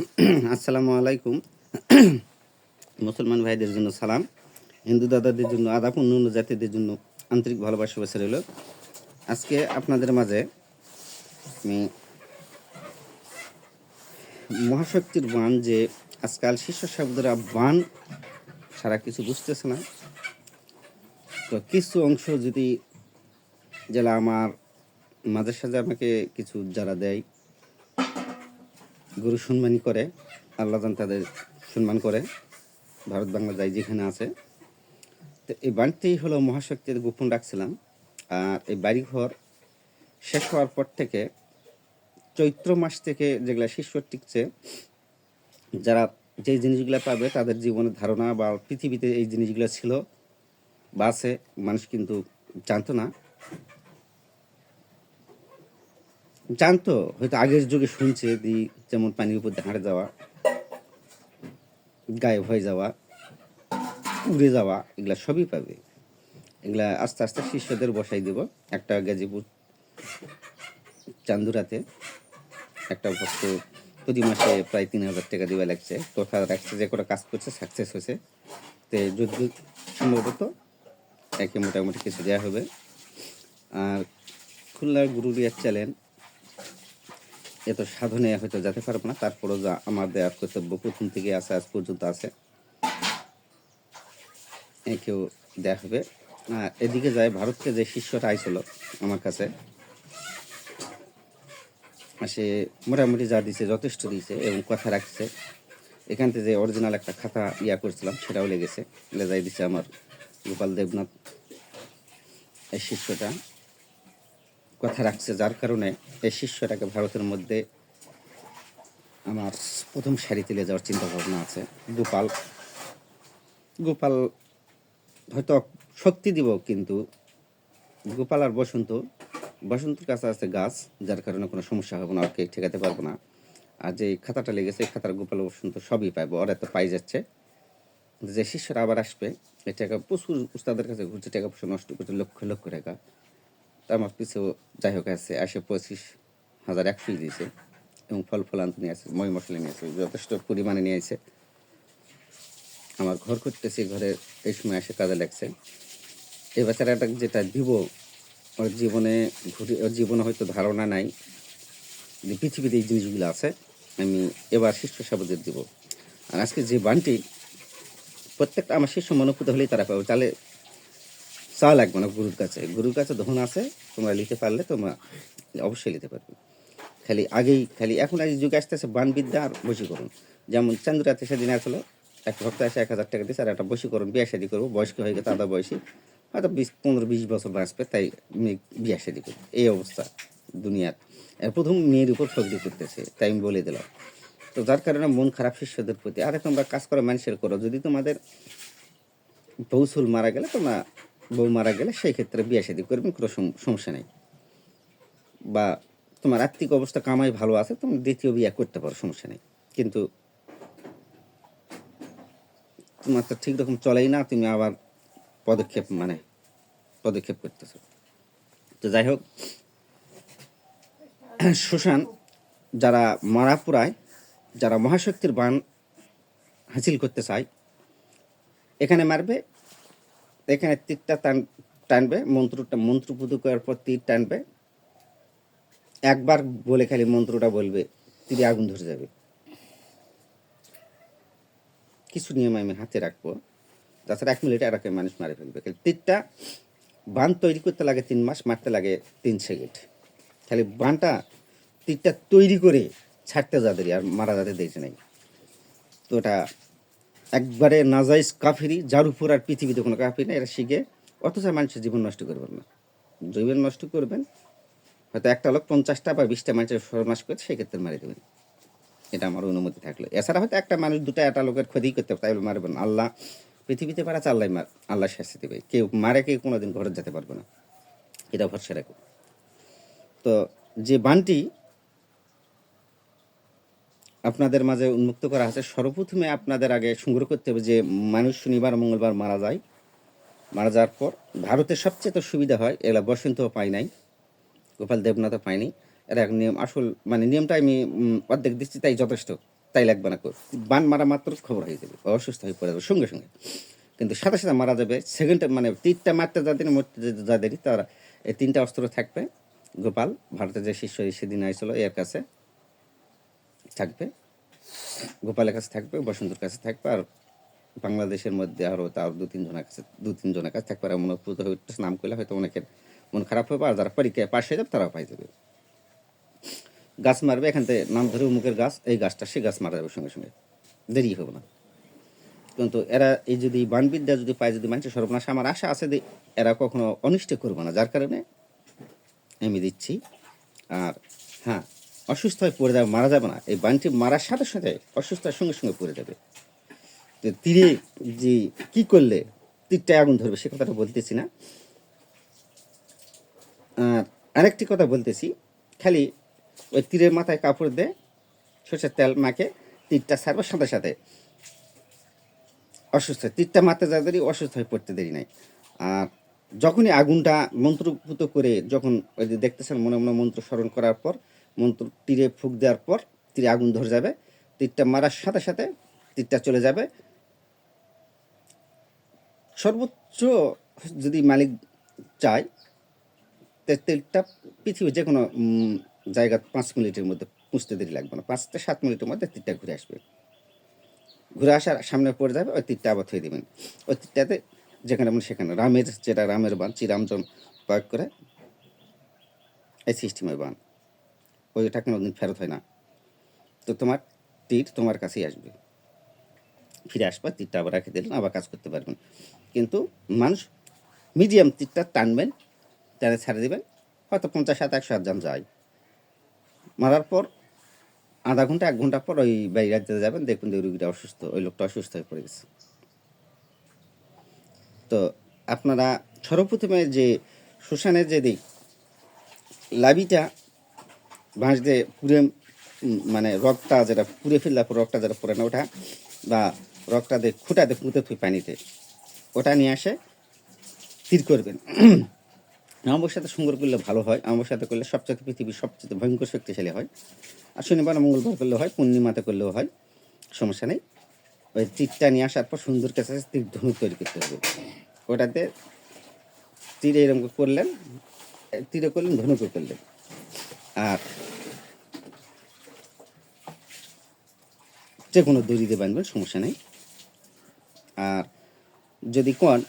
আসসালামু আলাইকুম। মুসলমান ভাইদের জন্য সালাম, হিন্দু দাদাদের জন্য আদাপ অন্য জাতিদের জন্য আন্তরিক ভালোবাসা বেসে রইল আজকে আপনাদের মাঝে আমি মহাশক্তির বান যে আজকাল শিষ্য সাহেবরা বান সারা কিছু বুঝতেছে না। তো কিছু অংশ যদি যারা আমার মাঝে সাঝে আমাকে কিছু যারা দেয় গুরু সম্মানী করে, আল্লাহ তাদের সম্মান করে, ভারত বাংলা যাই যেখানে আছে। তো এই বাড়িতেই হলো মহাশক্তির গোপন রাখছিলাম। আর এই বাড়িঘর শেষ হওয়ার পর থেকে চৈত্র মাস থেকে যেগুলা শিষ্য টিকছে, যারা যে জিনিসগুলো পাবে তাদের জীবনের ধারণা বা পৃথিবীতে এই জিনিসগুলো ছিল বা আছে, মানুষ কিন্তু জানতো না। জানতো, হয়তো আগের যুগে শুনছে দি যেমন পানির উপর হাঁটে যাওয়া, গায়েব হয়ে যাওয়া, উড়ে যাওয়া, এগুলা সবই পাবে। এগুলা আস্তে আস্তে শিষ্যদের বসাই দেব, একটা গাজীপুর চান্দুরাতে একটা ভক্ত প্রতি মাসে প্রায় তিন হাজার টাকা দেওয়া লাগছে। কথা রাখছে যে কটা কাজ করছে সাকসেস হয়েছে। তো যদি সম্ভবত একে মোটামুটি কিছু দেওয়া হবে। আর খুলনার গুরুরিয়ার চ্যানেল এত সাধনে হয়তো যেতে পারব না। তারপরেও যা আমার দেওয়ার কর্তব্য প্রথম থেকে আছে, আজ পর্যন্ত আছে। হবে। আর এদিকে যায় ভারতকে যে শিষ্যটা আইছিল আমার কাছে সে মোটামুটি যা দিছে, যথেষ্ট দিয়েছে এবং কথা রাখছে। এখান থেকে যে অরিজিনাল একটা খাতা ইয়া করছিলাম, সেটাও লেগেছে। লেজাই দিছে আমার গোপাল দেবনাথ এই শিষ্যটা। কথা রাখছে, যার কারণে এই শিষ্যটাকে ভারতের মধ্যে আমার প্রথম সারিতে নিয়ে যাওয়ার চিন্তা ভাবনা আছে। গোপাল গোপাল হয়তো শক্তি দিব, কিন্তু গোপাল আর বসন্ত, বসন্তের কাছে আছে গাছ, যার কারণে কোনো সমস্যা হবে না, ওকে ঠেকাতে পারব না। আর যে খাতাটা লেগেছে, এই খাতার গোপাল বসন্ত সবই পাইবো, ওরা তো পাই যাচ্ছে। যে শিষ্যরা আবার আসবে, এই টাকা প্রচুর উস্তাদের কাছে ঘুরছে, টাকা পয়সা নষ্ট করছে, লক্ষ লক্ষ টাকা। আমার পিছু যাই হোক আছে আসে পঁচিশ হাজার একশোই দিয়েছে এবং ফল ফলান্ত নিয়ে আসে মই মশলা নিয়ে আসে যথেষ্ট পরিমাণে নিয়ে আসে আমার ঘর করতেছি ঘরে এই সময় এসে কাজে লাগছে। এই বেচারাটা যেটা দিব, ওর জীবনে ঘুরে, ওর জীবনে হয়তো ধারণা নাই যে পৃথিবীতে এই জিনিসগুলো আছে, আমি এবার শিষ্য সাবদের দিব। আর আজকে যে বানটি, প্রত্যেকটা আমার শিষ্য মনোভূত হলেই তারা পাবে। তাহলে চা লাগবে না গুরুর কাছে। গুরুর কাছে ধন আছে, তোমরা নিতে পারলে তোমরা অবশ্যই নিতে পারবে। খালি আগেই, খালি এখন এই যুগে আসতে আসে বানবিদ্যা আর বশীকরণ। যেমন চান্দুরাতে সেদিন আসলো, এক ভক্ত আসে এক হাজার টাকা দিয়েছে আর একটা বশীকরণ, বিয়ে শাদি করব, বয়স্ক হয়ে গেছে আদা বয়সী। হয়তো বিশ, পনেরো, বিশ বছর বাঁচবে, তাই বিয়ে শাদি করবে। এই অবস্থা দুনিয়ার। প্রথম মেয়ের উপর ফজলি করতেছে, তাই আমি বলে দিলাম। তো যার কারণে মন খারাপ শিষ্যদের প্রতি। আরে তোমরা কাজ করা, মানুষের করো। যদি তোমাদের বৌসুল মারা গেলে তোমরা বউ মারা গেলে সেই ক্ষেত্রে বিয়ে শাদি করবেন কোনো সমস্যা নেই। বা তোমার আর্থিক অবস্থা, কামাই ভালো আছে, তুমি দ্বিতীয় বিয়ে করতে পারো, সমস্যা নেই। কিন্তু তোমার তো ঠিক রকম চলেই না, তুমি আবার পদক্ষেপ মানে পদক্ষেপ করতেছো। তো যাই হোক, সুশান, যারা মারা পুরায়, যারা মহাশক্তির বান হাসিল করতে চায়, এখানে মারবে এখানে তীরটা টান, টানবে, মন্ত্রটা মন্ত্র পুদু করার পর তীর টানবে। একবার বলে খালি মন্ত্রটা বলবে, তীরে আগুন ধরে যাবে। কিছু নিয়ম আমি হাতে রাখব। তাছাড়া এক মিনিটে এরাকে মানুষ মারে ফেলবে। খালি তীরটা বান তৈরি করতে লাগে তিন মাস, মারতে লাগে তিন সেকেন্ড। খালি বানটা তীরটা তৈরি করে ছাড়তে যাদের, আর মারা যাদের দিয়েছে নাই। তো ওটা একবারে নাজাইজ কাফিরি, যার উপর আর পৃথিবীতে কোনো কাফির নেই, এরা শিখে, অথচ মানুষের জীবন নষ্ট করবেন না। জীবন নষ্ট করবেন, হয়তো একটা লোক পঞ্চাশটা বা বিশটা মানুষের সর্বনাশ করে সেক্ষেত্রে মারি দেবেন। এটা আমার অনুমতি থাকল। এছাড়া হয়তো একটা মানুষ দুটা একটা লোকের ক্ষতি করতে তাই মারবেন না। আল্লাহ পৃথিবীতে পারা আল্লাহ মার, আল্লাহ শাস্তি দেবে। কেউ মারে, কেউ কোনোদিন ঘরে যেতে পারবে না। এটা ভরসা রাখো। তো যে বানটি আপনাদের মাঝে উন্মুক্ত করা আছে। সর্বপ্রথমে আপনাদের আগে সংগ্রহ করতে হবে যে মানুষ শনিবার, মঙ্গলবার মারা যায়। মারা যাওয়ার পর ভারতের সবচেয়ে তো সুবিধা হয় এগুলা বসন্তও পাই নাই, গোপাল দেবনাথও পাইনি এর এক নিয়ম, আসল মানে নিয়মটা আমি অর্ধেক দিচ্ছি, তাই যথেষ্ট, তাই লাগবে না কর বান মারা মাত্র খবর হয়ে যাবে, অসুস্থ হয়ে পড়ে যাবে সঙ্গে সঙ্গে। কিন্তু সাথে সাথে মারা যাবে, সেকেন্ডে মানে তিনটা মারতে যাদের মরতে যাদেরই তারা এই তিনটা অস্ত্র থাকবে। গোপাল, ভারতের যে শিষ্য সেদিন আইছিল এর কাছে। থাকবে গোপালের কাছে থাকবে বসন্তর কাছে থাকবে আর বাংলাদেশের মধ্যে আরও তার দু তিনজনের কাছে দু তিনজনের কাছে থাকবে আর মনে উঠতেছে, নাম করলে হয়তো অনেকের মন খারাপ হবে আর যারা পরীক্ষায় পাশ হয়ে যাবে তারাও পাই যাবে। গাছ মারবে এখান থেকে নাম ধরে উমুকের গাছ এই গাছটা সে গাছ মারা যাবে সঙ্গে সঙ্গে। দেরি হবে না। কিন্তু এরা এই যদি বানবিদ্যা যদি পায় যদি মানুষের সর্বনাশ আমার আশা আছে যে এরা কখনো অনিষ্ট করবে না যার কারণে আমি দিচ্ছি। আর হ্যাঁ অসুস্থ হয়ে পড়ে যাবে, মারা যাবে না। এই বানটি মারার সাথে সাথে অসুস্থতার সঙ্গে সঙ্গে পড়ে যাবে। তো তীরে যে কি করলে তীরটা আগুন ধরবে, সে কথাটা বলতেছি না। আর আরেকটি কথা বলতেছি, খালি ওই তীরের মাথায় কাপড় দে, সর্ষের তেল মাকে তীরটা ছাড়বার সাথে সাথে। অসুস্থ। তীরটা মারতে যা দেরি, অসুস্থ হয়ে পড়তে দেরি নাই। আর যখনই আগুনটা মন্ত্রপুত করে, যখন ওই যে দেখতেছেন মনে মনে মন্ত্র স্মরণ করার পর মন্ত্র তীরে ফুক দেওয়ার পর তীরে আগুন ধরে যাবে। তীরটা মারার সাথে সাথে তীরটা চলে যাবে। সর্বোচ্চ যদি মালিক চায়, তে তেলটা পৃথিবীর যে কোনো জায়গা পাঁচ মিনিটের মধ্যে পুষতে দেরি লাগবে না। পাঁচ থেকে সাত মিনিটের মধ্যে তীরটা ঘুরে আসবে। ঘুরে আসার সামনে পড়ে যাবে, ওই তীরটা আবার থয়ে দেবেন। ওই তীরটাতে যেখানে মানে সেখানে রামের যেটা রামের বান শ্রীরামজন প্রয়োগ করে এই সিস্টেমের বান। ওইটা কোনোদিন ফেরত হয় না। তো তোমার তীর তোমার কাছেই আসবে। ফিরে আসবা তীরটা আবার রেখে দিলেন, আবার কাজ করতে পারবেন। কিন্তু মানুষ মিডিয়াম তীরটা টানবেন টানে ছাড়ে দেবেন, হয়তো পঞ্চাশ সাত একশো আটজন যায়। মারার পর আধা ঘণ্টা, এক ঘণ্টা পর ওই বাড়ি রাজ্যে যাবেন, দেখবেন যে রুগীটা অসুস্থ, ওই লোকটা অসুস্থ হয়ে পড়ে গেছে। তো আপনারা সর্বপ্রথমে যে শ্মশানের যে দিক, লাবিটা বাঁশ দিয়ে পুড়ে মানে রক্তটা যেটা পুড়ে ফেললে পর রক্তটা যেটা পড়ে না, ওটা বা রক্তটা দিয়ে খুঁটাতে পুঁতে থুই পানিতে। ওটা নিয়ে আসে তীর করবেন। আমার সাথে সুন্দর করলে ভালো হয়। আমার সাথে করলে সবচেয়ে পৃথিবীর সবচেয়ে ভয়ঙ্কর শক্তিশালী হয়। আর শনিবার মঙ্গলবার করলেও হয়, পূর্ণিমাতে করলেও হয়। সমস্যা নেই। ওই তীরটা নিয়ে আসার পর সুন্দর কাছে তীর ধনুক তৈরি করতে হবে। ওটাতে তীরে এরকম করলেন, তীরে করলেন, ধনুকে করলেন। আর যে কোনো দড়িতে বাঁধবেন সমস্যা নেই। আর যদি কন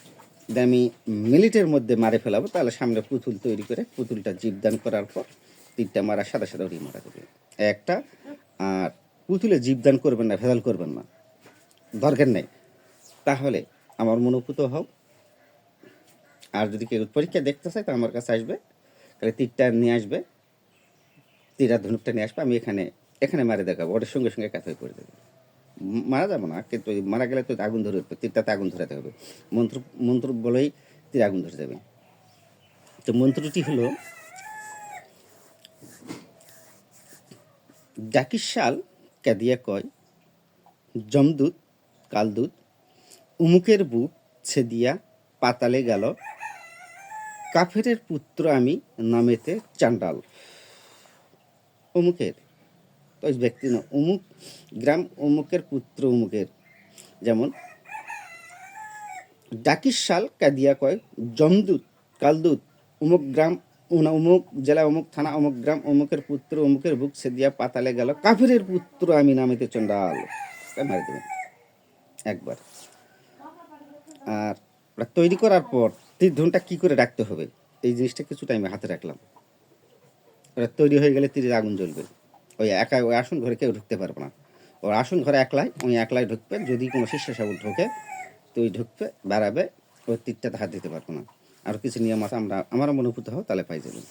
আমি মিনিটের মধ্যে মারে ফেলাবো, তাহলে সামনে পুতুল তৈরি করে পুতুলটা জীবদান করার পর তীরটা মারার সাথে সাথে ওটি মারা যাবে। একটা, আর পুতুলে জীবদান করবেন না, ভেজাল করবেন না। দরকার নেই। তাহলে আমার মনোভূত হোক আর যদি কেউ পরীক্ষা দেখতে চায়, তো আমার কাছে আসবে। তাহলে তীরটা নিয়ে আসবে। তীরা ধনুকটা নিয়ে আসবে, আমি এখানে এখানে মারে দেখাবো, ওটার সঙ্গে সঙ্গে কাজ হয়ে পড়ে যাবে মারা যাব না, কিন্তু মারা গেলে তো আগুন ধরে উঠবে তীরটাতে আগুন ধরাতে হবে। মন্ত্র মন্ত্র বলেই তীর আগুন ধরে যাবে। তো মন্ত্রটি হলো ডাকিশাল কাদিয়া কয়, জমদূত, কালদূত, উমুকের বুক ছেদিয়া পাতালে গেল, কাফেরের পুত্র আমি নামেতে চান্ডাল। অমুকের ওই ব্যক্তি না অমুক গ্রাম অমুকের, পুত্র অমুকের। যেমন, ডাকির সাল কাদিয়া কয়, জমদূত, কালদূত, অমুক গ্রাম, উনা অমুক জেলা, অমুক থানা, অমুক গ্রাম, অমুকের পুত্র, অমুকের বুক সেদিয়া পাতালে গেল, কাফেরের পুত্র আমি নামেতে চন্ডাল মারি দেবেন। একবার। আর তৈরি করার পর তীর ধনটা কী করে রাখতে হবে? এই জিনিসটা কিছুটা আমি হাতে রাখলাম। ওটা তৈরি হয়ে গেলে তীরের আগুন জ্বলবে। ওই একা ওই আসন ঘরে কেউ ঢুকতে পারবে না। ওর আসন ঘরে একলাই ওই একলাই ঢুকবে। যদি কোনো সাবুল ঢোকে, তুই ঢুকবে, বেড়াবে, ওই তীরটাতে হাত দিতে পারব না। আর কিছু নিয়ম আছে, আমরা আমারও মনোভূত হোক তাহলে পাই যাবেন